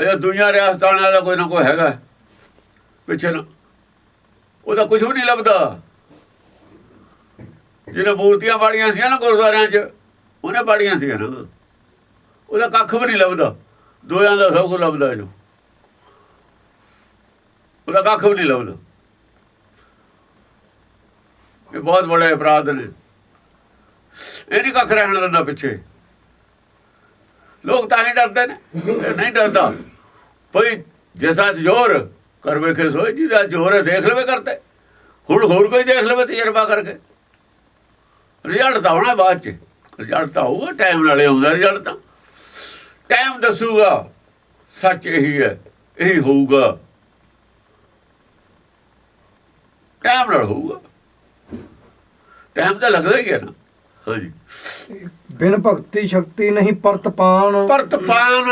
ਇਹ ਦੁਨੀਆ ਰਿਆਸਤਾਂ ਦਾ ਕੋਈ ਨਾ ਕੋਈ ਹੈਗਾ। ਪਿੱਛੇ ਨਾ। ਉਹਦਾ ਕੁਝ ਵੀ ਨਹੀਂ ਲੱਭਦਾ। ਜਿਹਨੇ ਮੂਰਤੀਆਂ ਬਾੜੀਆਂ ਸੀ ਨਾ ਗੁਰਦੁਆਰਿਆਂ 'ਚ, ਉਹਨੇ ਬਾੜੀਆਂ ਸੀ ਨਾ। ਉਹਦਾ ਕੱਖ ਵੀ ਨਹੀਂ ਲੱਭਦਾ। ਦੋਆਂ ਦਾ ਸਭ ਕੁਝ ਲੱਭਦਾ ਇਹਨੂੰ। ਉਹਦਾ ਕੱਖ ਵੀ ਨਹੀਂ ਲੱਭਦਾ। ਇਹ ਬਹੁਤ ਬੜੇ ਅਪਰਾਧ ਨੇ। ਇਹ ਨਹੀਂ ਕੱਖ ਰਹਿਣ ਦਿੰਦਾ ਪਿੱਛੇ। ਲੋਕ ਤਾਂ ਹੀ ਡਰਦੇ ਨੇ। ਨਹੀਂ ਡਰਦਾ। ਕੋਈ ਜਿਸਾ ਜ਼ੋਰ ਕਰ ਵੇਖੇ ਸੋਏ ਦਾ ਜ਼ੋਰ ਦੇਖ ਲਵੇ ਕਰਤੇ ਹੁਣ ਹੋਰ ਕੋਈ ਦੇਖ ਲਵੇ ਤਜਰਬਾ ਕਰਕੇ। ਰਿਜ਼ਲਟ ਤਾਂ ਹੋਣਾ ਬਾਅਦ ਚ। ਰਿਜ਼ਲਟ ਤਾਂ ਹੋਊਗਾ ਟਾਈਮ ਨਾਲੇ ਆਉਂਦਾ ਰਿਜ਼ਲਟ ਤਾਂ। ਟਾਈਮ ਦੱਸੂਗਾ। ਸੱਚ ਇਹੀ ਹੈ, ਇਹੀ ਹੋਊਗਾ। ਟਾਈਮ ਨਾਲ ਹੋਊਗਾ। ਟਾਈਮ ਤਾਂ ਲੱਗਦਾ ਹੀ ਹੈ ਨਾ। ਹਾਂਜੀ। ਬਿਨ ਭਗਤੀ ਸ਼ਕਤੀ ਨਹੀਂ ਪਰਤਪਾਨ ਪਰਤਪਾਨ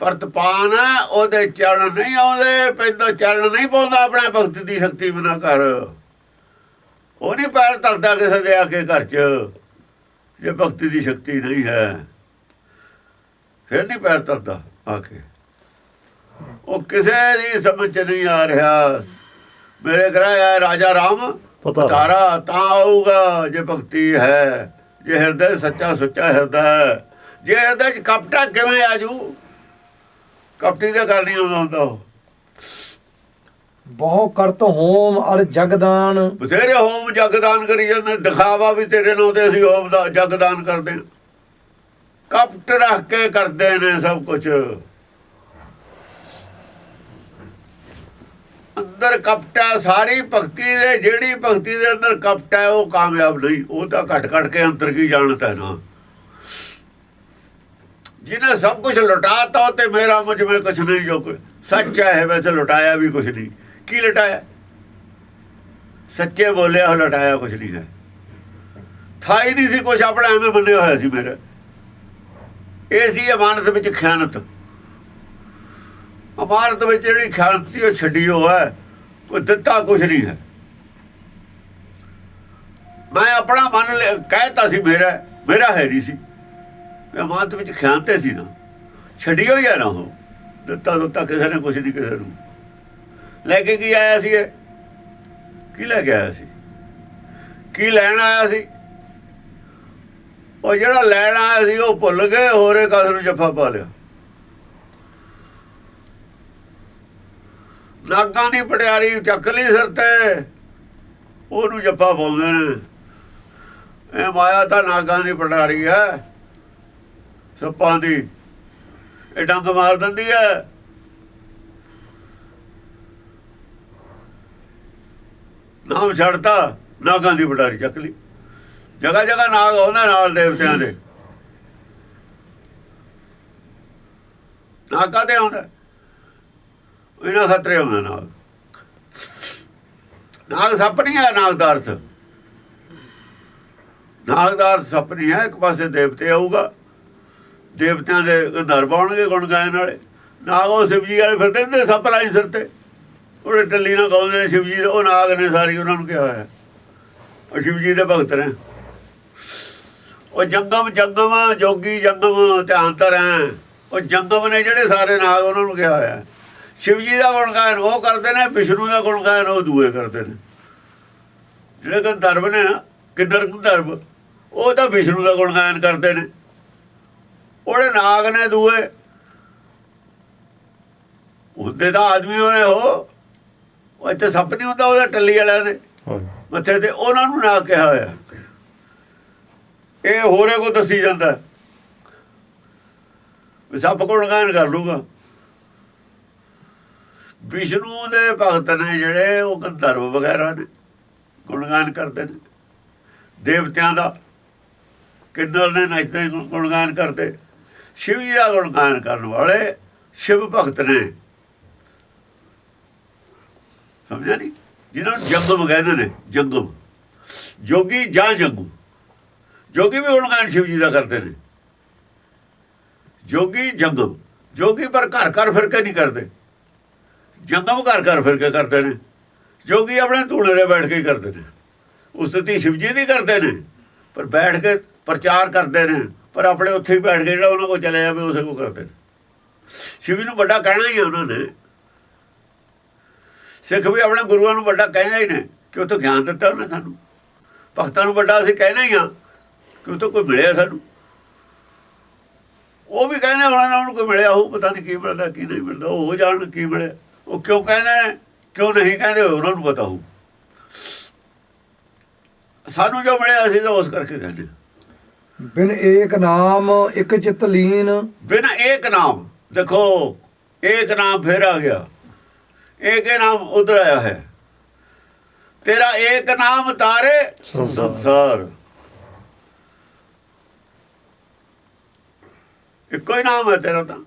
ਪਰਤਪਾਨ ਉਹਦੇ ਚਰਨ ਨਹੀਂ ਆਉਂਦੇ ਪੈਦਾ ਚਰਨ ਨਹੀਂ ਪਾਉਂਦਾ ਆਪਣੇ ਭਗਤ ਦੀ ਸ਼ਕਤੀ ਬਿਨਾ ਕਰ ਉਹ ਨਹੀਂ ਪੈਰ ਧਰਦਾ ਕਿਸੇ ਦੇ ਆ ਕੇ ਘਰ 'ਚ ਜੇ ਭਗਤੀ ਦੀ ਸ਼ਕਤੀ ਨਹੀਂ ਹੈ। ਫਿਰ ਨਹੀਂ ਪੈਰ ਧਰਦਾ ਆ ਕੇ ਉਹ ਕਿਸੇ ਦੀ ਸਮਝ ਨਹੀਂ ਆ ਰਿਹਾ। ਮੇਰੇ ਕਰਾਇਆ ਰਾਜਾ ਰਾਮ ਪਤਾ। ਤਾਰਾ ਤਾਂ ਆਊਗਾ ਜੇ ਭਗਤੀ ਹੈ ਜੇ ਹਿਰਦੇ ਸੱਚਾ ਸੁੱਚਾ ਹਿਰਦਾ ਹੈ। ਜੇ ਹਿਰਦੇ 'ਚ ਕਪਟਾ ਕਿਵੇਂ ਆਜੂ ਕਪਟੀ ਦਾ ਕਰ ਨਹੀਂ ਆਉਂਦਾ ਹੁੰਦਾ ਉਹ। ਬਹੁ ਕਰਤ ਹੋਮ ਅਰ ਜਗਦਾਨ। ਬਥੇਰੇ ਹੋਮ ਜਗਦਾਨ ਕਰੀ ਜਾਂਦੇ ਦਿਖਾਵਾ ਵੀ ਤੇਰੇ ਨਾਲ ਤੇ ਅਸੀਂ ਹੋਮ ਦਾ ਜਗਦਾਨ ਕਰਦੇ ਕਪਟ ਰੱਖ ਕੇ ਕਰਦੇ ਨੇ ਸਭ ਕੁਝ ਅੰਦਰ ਕਪਟ ਹੈ ਸਾਰੀ ਭਗਤੀ ਦੇ, ਜਿਹੜੀ ਭਗਤੀ ਦੇ ਅੰਦਰ ਕਪਟ ਹੈ, ਉਹ ਕਾਮਯਾਬ ਨਹੀਂ। ਉਹ ਤਾਂ ਘਟ ਘਟ ਕੇ ਅੰਦਰ ਕੀ ਜਾਣਦਾ ਨਾ। ਜਿਹਨੇ ਸਭ ਕੁਝ ਲੁਟਾਤਾ ਤੇ ਮੇਰਾ ਮੁਝ में ਕੁਝ ਨਹੀਂ, ਜੋ ਕੁਝ ਸੱਚ ਹੈ, ਵੈਸੇ ਲੁਟਾਇਆ ਵੀ ਕੁਝ ਨਹੀਂ। ਕੀ ਲੁਟਾਇਆ? ਸੱਚੇ ਬੋਲਿਆ ਹੋ ਲਟਾਇਆ ਕੁਝ ਨਹੀਂ ਹੈ। ਥਾ ਹੀ ਨਹੀਂ ਸੀ ਕੁਝ ਆਪਣਾ ਐਵੇਂ ਮੰਨਿਆ ਹੋਇਆ ਸੀ ਮੇਰੇ। ਇਹ ਸੀ ਅਮਾਨਤ ਵਿੱਚ ਖਿਆਨਤ। ਅਮਾਨਤ ਵਿੱਚ ਜਿਹੜੀ ਖਿਆਨਤ ਸੀ ਉਹ ਛੱਡੀ ਹੋ ਹੈ। ਕੋਈ ਦਿੱਤਾ ਕੁਝ ਨਹੀਂ ਹੈ। ਮੈਂ ਆਪਣਾ ਮਨ ਲਿਆ ਕਹਿਤਾ ਸੀ ਮੇਰਾ ਮੇਰਾ ਹੈ ਨਹੀਂ ਸੀ। ਮੈਂ ਅਮਾਨਤ ਵਿੱਚ ਖਿਆਨ ਤੇ ਸੀ ਨਾ। ਛੱਡੀ ਹੋਈ ਹੈ ਨਾ ਉਹ ਦਿੱਤਾ ਦਿੱਤਾ ਕਿਸੇ ਨੇ ਕੁਝ ਨਹੀਂ, ਕਿਸੇ ਨੂੰ। ਲੈ ਕੇ ਕੀ ਆਇਆ ਸੀ ਇਹ? ਕੀ ਲੈ ਕੇ ਆਇਆ ਸੀ? ਕੀ ਲੈਣ ਆਇਆ ਸੀ? ਉਹ ਜਿਹੜਾ ਲੈਣ ਆਇਆ ਸੀ, ਉਹ ਭੁੱਲ ਗਏ, ਹੋਰੇ ਕਸ ਨੂੰ ਜੱਫਾ ਪਾ ਲਿਆ। ਨਾਗਾਂ ਦੀ ਪਟਿਆਰੀ ਚੱਕ ਲਈ ਸਿਰ ਤੇ। ਉਹਨੂੰ ਜੱਫਾ ਪਾਉਂਦੇ ਨੇ। ਇਹ ਮਾਇਆ ਤਾਂ ਨਾਗਾਂ ਦੀ ਪਟਿਆਰੀ ਹੈ। ਸੱਪਾਂ ਦੀ। ਇਹ ਡੰਗ ਮਾਰ ਦਿੰਦੀ ਹੈ। ਨਾਮ ਛੱਡਤਾ ਨਾਗਾਂ ਦੀ ਪਟਾਰੀ ਚੱਕ ਲਈ। ਜਗਾ ਜਗਾ ਨਾਗ ਆਉਂਦਾ ਨਾਲ ਦੇਵਤਿਆਂ ਦੇ। ਨਾਗਾਂ ਦੇ ਆਉਂਦਾ। ਇਹਨਾਂ ਖਤਰੇ ਆਉਂਦਾ ਨਾਗ ਨਾਗ ਸੱਪ ਨਹੀਂ ਹੈ ਨਾਗ ਦਾ ਅਰਥ ਸੱਪ ਨਹੀਂ ਹੈ, ਇੱਕ ਪਾਸੇ ਦੇਵਤੇ ਆਊਗਾ। ਦੇਵਤਿਆਂ ਦੇ ਗੰਧਰ ਪਾਉਣਗੇ ਗੁਣ ਗਾਇਨ ਵਾਲੇ। ਨਾਗ ਉਹ ਸ਼ਿਵਜੀ ਵਾਲੇ ਫਿਰਦੇ ਨੇ, ਸੱਪ ਲਾਈ ਸਿਰ ਤੇ। ਉਹਨੇ ਟੱਲੀ ਨਾਲ ਗਾਉਂਦੇ ਨੇ ਸ਼ਿਵਜੀ ਦੇ, ਉਹ ਨਾਗ ਨੇ ਸਾਰੀ ਉਹਨਾਂ ਨੂੰ ਕਿਹਾ ਹੋਇਆ। ਉਹ ਸ਼ਿਵਜੀ ਦੇ ਭਗਤ ਨੇ। ਉਹ ਜੰਗਮ ਜੰਗਮ, ਜੋਗੀ ਜੰਗਮ, ਧਿਆਨ ਧਰੈ। ਉਹ ਜੰਗਮ ਨੇ ਜਿਹੜੇ ਸਾਰੇ ਨਾਗ ਉਹਨਾਂ ਨੂੰ ਕਿਹਾ ਹੋਇਆ। ਸ਼ਿਵਜੀ ਦਾ ਗੁਣ ਗਾਇਨ ਉਹ ਕਰਦੇ ਨੇ ਵਿਸ਼ਨੂੰ ਦਾ ਗੁਣ ਗਾਇਨ ਉਹ ਦੂਏ ਕਰਦੇ ਨੇ। ਜਿਹੜੇ ਗੰਧਰਵ ਨੇ ਨਾ ਕਿੰਨਰ ਗੰਧਰਵ ਉਹ ਤਾਂ ਵਿਸ਼ਨੂੰ ਦਾ ਗੁਣ ਗਾਇਨ ਕਰਦੇ ਨੇ। ਉਹਦੇ ਨਾਗ ਨੇ ਦੂਏ। ਉਹਦੇ ਤਾਂ ਆਦਮੀ ਉਹਨੇ ਹੋ ਉਹ ਇੱਥੇ ਸੱਪ ਨਹੀਂ ਹੁੰਦਾ ਉਹਦਾ ਟੱਲੀ ਵਾਲਿਆਂ ਦੇ ਮੱਥੇ ਤੇ ਉਹਨਾਂ ਨੂੰ ਨਾ ਕਿਹਾ ਹੋਇਆ। ਇਹ ਹੋਰੇ ਕੋ ਦੱਸੀ ਜਾਂਦਾ। ਸੱਪ ਗਾਇਨ ਕਰ ਲੂਗਾ ਵਿਸ਼ਨੂੰ ਦੇ ਭਗਤ ਨੇ ਜਿਹੜੇ ਉਹ ਗੰਧਰਵ ਵਗੈਰਾ ਨੇ ਗੁਣਗਾਨ ਕਰਦੇ ਨੇ, ਦੇਵਤਿਆਂ ਦਾ, ਕਿੰਨਰ ਨੇ ਨੱਚਦੇ ਗੁਣਗਾਨ ਕਰਦੇ, ਸ਼ਿਵ ਜੀ ਦਾ ਗੁਣਗਾਨ ਕਰਨ ਵਾਲੇ ਸ਼ਿਵ ਭਗਤ ਨੇ। ਸਮਝਿਆ ਨਹੀਂ ਜਿਹਨਾਂ ਨੂੰ ਜੰਗਮ ਕਹਿੰਦੇ ਨੇ, ਜੰਗਮ। ਜੋਗੀ ਜਾਂ ਜੰਗਮ ਜੋਗੀ ਵੀ ਗੁਣਗਾਨ ਸ਼ਿਵ ਜੀ ਦਾ ਕਰਦੇ ਨੇ। ਜੋਗੀ ਜੰਗਮ। ਜੋਗੀ ਪਰ ਘਰ ਘਰ ਫਿਰ ਕੇ ਨਹੀਂ ਕਰਦੇ। ਜੰਗਮ ਘਰ ਘਰ ਫਿਰ ਕੇ ਕਰਦੇ ਨੇ। ਜੋਗੀ ਆਪਣੇ ਧੂਣੇ ਦੇ ਬੈਠ ਕੇ ਹੀ ਕਰਦੇ ਨੇ। ਉਸਤਤੀ ਸ਼ਿਵ ਸ਼ਿਵਜੀ ਦੀ ਕਰਦੇ ਨੇ। ਪਰ ਬੈਠ ਕੇ ਪ੍ਰਚਾਰ ਕਰਦੇ ਨੇ। ਪਰ ਆਪਣੇ ਉੱਥੇ ਹੀ ਬੈਠ ਕੇ ਜਿਹੜਾ ਉਹਨਾਂ ਕੋਲ ਚਲੇ ਜਾਵੇ ਉਸੇ ਕੋ ਕਰਦੇ ਨੇ। ਸ਼ਿਵ ਨੂੰ ਵੱਡਾ ਕਹਿਣਾ ਹੀ ਆ ਉਹਨਾਂ ਨੇ। ਸਿੱਖ ਵੀ ਆਪਣੇ ਗੁਰੂਆਂ ਨੂੰ ਵੱਡਾ ਕਹਿੰਦੇ ਹੀ ਨੇ ਕਿ ਉਹ ਤੋਂ ਗਿਆਨ ਦਿੱਤਾ ਉਹਨੇ ਸਾਨੂੰ। ਭਗਤਾਂ ਨੂੰ ਵੱਡਾ ਅਸੀਂ ਕਹਿਣਾ ਹੀ ਆ ਕਿ ਉਹ ਤੋਂ ਕੋਈ ਮਿਲਿਆ ਸਾਨੂੰ। ਉਹ ਵੀ ਕਹਿੰਦੇ ਉਹਨਾਂ ਨੂੰ ਕੋਈ ਮਿਲਿਆ ਉਹ ਪਤਾ ਨਹੀਂ ਕੀ ਮਿਲਦਾ, ਕੀ ਨਹੀਂ ਮਿਲਦਾ। ਉਹ ਜਾਣ ਕੀ ਮਿਲਿਆ। ਉਹ ਕਿਉਂ ਕਹਿੰਦੇ ਨੇ ਕਿਉਂ ਨਹੀਂ ਕਹਿੰਦੇ ਉਹਨਾਂ ਨੂੰ ਪਤਾ ਹੋਊ। ਸਾਨੂੰ ਜੋ ਮਿਲਿਆ ਅਸੀਂ ਤਾਂ ਉਸ ਕਰਕੇ ਕਹਿੰਦੇ। ਬਿਨ ਏਕ ਨਾਮ ਇੱਕ ਚਿਤ ਲੀਨ। ਬਿਨ ਏਕ ਨਾਮ ਦੇਖੋ ਏਕ ਨਾਮ ਫੇਰ ਆ ਗਿਆ। ਏਕ ਨਾਮ ਉਧਰ ਆਇਆ ਹੈ। ਤੇਰਾ ਏਕ ਨਾਮ ਤਾਰੇ ਸੰਸਾਰ। ਇੱਕੋ ਹੀ ਨਾਮ ਹੈ ਤੇਰਾ ਤਾਂ।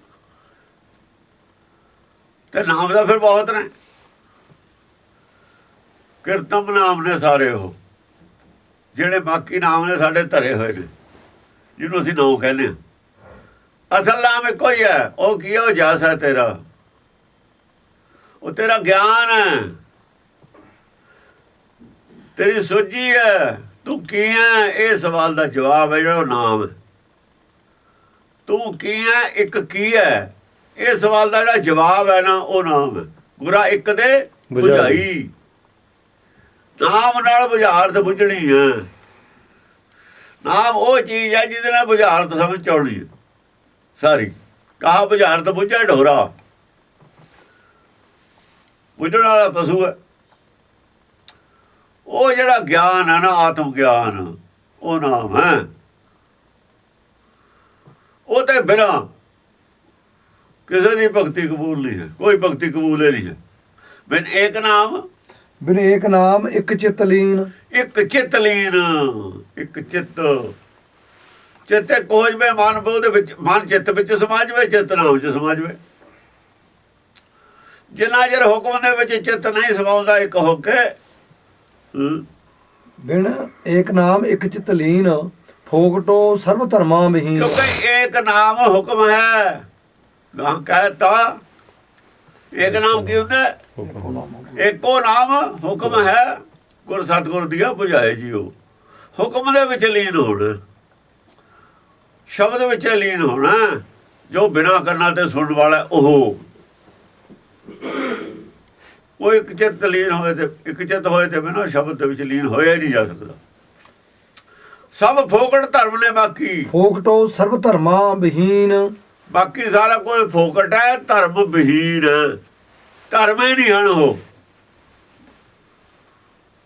ਤੇ ਨਾਮ ਦਾ ਫਿਰ ਬਹੁਤ ਨੇ। ਕੀਰਤਮ ਨਾਮ ਨੇ ਸਾਰੇ ਉਹ, ਜਿਹੜੇ ਬਾਕੀ ਨਾਮ ਨੇ ਸਾਡੇ ਧਰੇ ਹੋਏ ਨੇ, ਜਿਹਨੂੰ ਅਸੀਂ ਨਾਮ ਕਹਿੰਦੇ ਹਾਂ। ਅਸਲ ਨਾਮ ਇੱਕੋ ਹੀ ਹੈ, ਉਹ ਕੀ ਹੈ? ਉਹ ਜਸ ਹੈ ਤੇਰਾ। ਉਹ ਤੇਰਾ ਗਿਆਨ ਹੈ। ਤੇਰੀ ਸੋਝੀ ਹੈ। ਤੂੰ ਕੀ ਹੈ? ਇਹ ਸਵਾਲ ਦਾ ਜਵਾਬ ਹੈ, ਜਿਹੜਾ ਉਹ ਨਾਮ ਤੂੰ ਕੀ ਹੈ? ਇੱਕ ਕੀ ਹੈ? ਇਹ ਸਵਾਲ ਦਾ ਜਿਹੜਾ ਜਵਾਬ ਹੈ ਨਾ ਉਹ ਨਾਮ ਗੁਰਾ ਇੱਕ ਦੇ ਬੁਝਾਈ। ਨਾਮ ਨਾਲ ਬੁਝਾਰਤ ਬੁਝਣੀ ਹੈ। ਨਾਮ ਉਹ ਚੀਜ਼ ਹੈ ਜਿਹਦੇ ਨਾਲ ਬੁਝਾਰਤ ਸਮਝ ਆਉਣੀ ਹੈ। ਸਾਰੀ ਕਹਾ ਬੁਝਾਰਤ ਬੁਝੇ ਢੋਰਾ। ਬੁਝਣ ਵਾਲਾ ਪਸ਼ੂ ਹੈ। ਉਹ ਜਿਹੜਾ ਗਿਆਨ ਹੈ ਨਾ ਆਤਮ ਗਿਆਨ ਉਹ ਨਾਮ ਹੈ। ਉਹ ਤੇ ਬਿਨਾ ਕਿਸੇ ਦੀ ਭਗਤੀ ਕਬੂਲ ਨਹੀਂ ਹੈ ਕੋਈ ਭਗਤੀ ਕਬੂਲ ਨਹੀਂ ਹੈ। ਬਿਨ ਏਕ ਨਾਮ। ਬਿਨ ਏਕ ਨਾਮ ਇੱਕ ਚਿਤ ਲੀਨ। ਇੱਕ ਚਿਤ ਲੀਨ ਇੱਕ ਚਿੱਤ। ਚਿੱਤੇ ਕੋਝ ਮੇ ਮਨ ਬੋ ਦੇ ਵਿੱਚ ਮਨ ਚਿੱਤ ਵਿੱਚ ਸਮਾਜ ਵਿੱਚ ਚਿੱਤ ਨਾਮ ਚ ਸਮਾਜ ਵਿੱਚ ਜਿੰਨਾ ਜਰ ਹੁਕਮ ਦੇ ਵਿੱਚ ਚਿੱਤ ਨਹੀਂ ਸਮਾਉਂਦਾ ਇੱਕ ਹੋ। ਕੇ ਬਿਨ ਏਕ ਨਾਮ ਇੱਕ ਚਿਤ ਲੀਨ ਫੋਕਟੋ ਸਰਬ ਧਰਮਾਂ ਵਿਹੀਨ। ਕਿਉਂਕਿ ਇੱਕ ਨਾਮ ਹੁਕਮ ਹੈ। ਗਾਂ ਕਹਤਾ। ਇੱਕ ਨਾਮ ਕੀ ਹੁੰਦਾ? ਇੱਕੋ ਨਾਮ ਹੁਕਮ ਹੈ, ਗੁਰ ਸਤਗੁਰ ਦੀਆ 부ਝਾਏ ਜੀਓ। ਹੁਕਮ ਦੇ ਵਿੱਚ ਲੀਨ ਹੋਣਾ। ਸ਼ਬਦ ਵਿੱਚ ਲੀਨ ਹੋਣਾ, ਜੋ ਬਿਨਾ ਕਰਨਾ ਤੇ ਸੁਣਨ ਵਾਲਾ ਉਹ। ਉਹ ਇੱਕ ਚਿੱਤ ਲੀਨ ਹੋਏ ਤੇ, ਇੱਕ ਚਿੱਤ ਹੋਏ ਤੇ ਬਿਨਾ ਸ਼ਬਦ ਦੇ ਵਿੱਚ ਲੀਨ ਹੋਇਆ ਨਹੀਂ ਜਾ ਸਕਦਾ। ਸਭ ਫੋਕਟ ਧਰਮ ਨੇ ਬਾਕੀ। ਫੋਕਟੋ ਸਰਬ ਧਰਮਾਂ ਬਹੀਨ ਬਾਕੀ ਸਾਰਾ ਕੋਈ ਫੋਕਟ ਹੈ, ਧਰਮ ਵਿਹੀਨ। ਧਰਮ ਹੀ ਨਹੀਂ ਹਨ ਉਹ।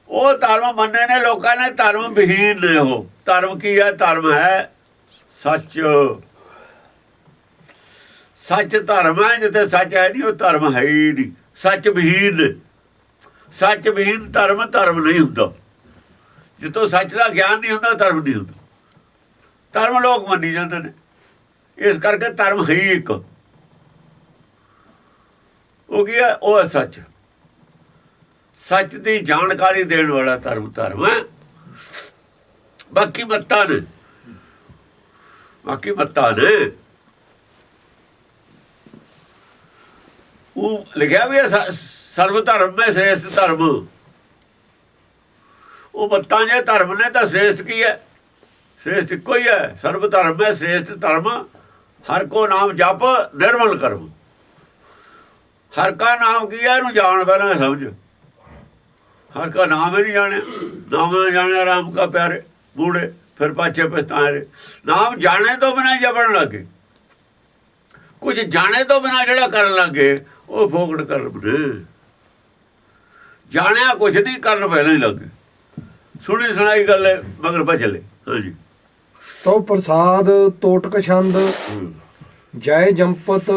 ਉਹ ਧਰਮ ਮੰਨੇ ਨੇ ਲੋਕਾਂ ਨੇ, ਧਰਮ ਵਿਹੀਨ ਨੇ ਉਹ। ਧਰਮ ਕੀ ਹੈ? ਧਰਮ ਹੈ ਸੱਚ। ਸੱਚ ਧਰਮ ਹੈ, ਜਿੱਥੇ ਸੱਚ ਹੈ ਨਹੀਂ, ਉਹ ਧਰਮ ਹੈ ਹੀ ਨਹੀਂ। ਸੱਚ ਵਿਹੀਨ। ਨੇ। ਸੱਚ ਵਿਹੀਨ ਧਰਮ ਧਰਮ ਨਹੀਂ ਹੁੰਦਾ। ਜਿੱਥੋਂ ਸੱਚ ਦਾ ਗਿਆਨ ਨਹੀਂ ਹੁੰਦਾ, ਧਰਮ ਨਹੀਂ ਹੁੰਦਾ। ਧਰਮ ਲੋਕ ਮੰਨੀ ਜਾਂਦੇ ਨੇ। ਇਸ ਕਰਕੇ ਧਰਮ ਹੀ ਇੱਕ। ਉਹ ਕੀ ਹੈ? ਉਹ ਸੱਚ। ਸੱਚ ਦੀ ਜਾਣਕਾਰੀ ਦੇਣ ਵਾਲਾ ਧਰਮ ਧਰਮ ਹੈ। ਬਾਕੀ ਮੱਤਾਂ ਨੇ। ਬਾਕੀ ਮੱਤਾਂ ਨੇ। ਉਹ ਲਿਖਿਆ ਵੀ ਸਰਵ ਧਰਮ ਮੈਂ ਸ੍ਰੇਸ਼ਟ ਧਰਮ। ਉਹ ਮੱਤਾਂ ਜੇ ਧਰਮ ਨੇ ਤਾਂ ਸ੍ਰੇਸ਼ਟ ਕੀ ਹੈ? ਸ੍ਰੇਸ਼ਟ ਇੱਕੋ ਹੀ ਹੈ। ਸਰਵ ਧਰਮ ਹੈ, ਸ੍ਰੇਸ਼ਟ ਧਰਮ। ਹਰ ਕੋ ਨਾਮ ਜਪ ਨਿਰਮਲ ਕਰਮ। ਹਰ ਕਾ ਨਾਮ ਕੀ ਹੈ ਇਹਨੂੰ ਜਾਣ ਪਹਿਲਾਂ ਸਮਝ। ਹਰ ਕਾ ਨਾਮ ਹੀ ਨਹੀਂ ਜਾਣਿਆ। ਨਾਮ ਨਾ ਜਾਣਿਆ ਰਾਮ ਕਾ ਪਿਆਰੇ ਬੂੜੇ, ਫਿਰ ਪਾਛੇ ਪਛਤਾਰੇ ਨਾਮ ਜਾਣੇ ਤੋਂ ਬਿਨਾਂ ਜਪਣ ਲੱਗੇ। ਕੁਝ ਜਾਣੇ ਤੋਂ ਬਿਨਾਂ ਜਿਹੜਾ ਕਰਨ ਲੱਗੇ, ਉਹ ਫੋਕਟ ਕਰਮ ਨੇ। ਜਾਣਿਆ ਕੁਝ ਨਹੀਂ, ਕਰਨ ਪਹਿਲਾਂ ਹੀ ਲੱਗੇ। ਸੁਣੀ ਸੁਣਾਈ ਗੱਲ ਹੈ ਮਗਰ ਭਜਲੇ ਹਾਂਜੀ। ਤੋ ਪ੍ਰਸਾਦ ਤੋਟਕ ਛੰਦ। ਜੈ ਜੰਪਤ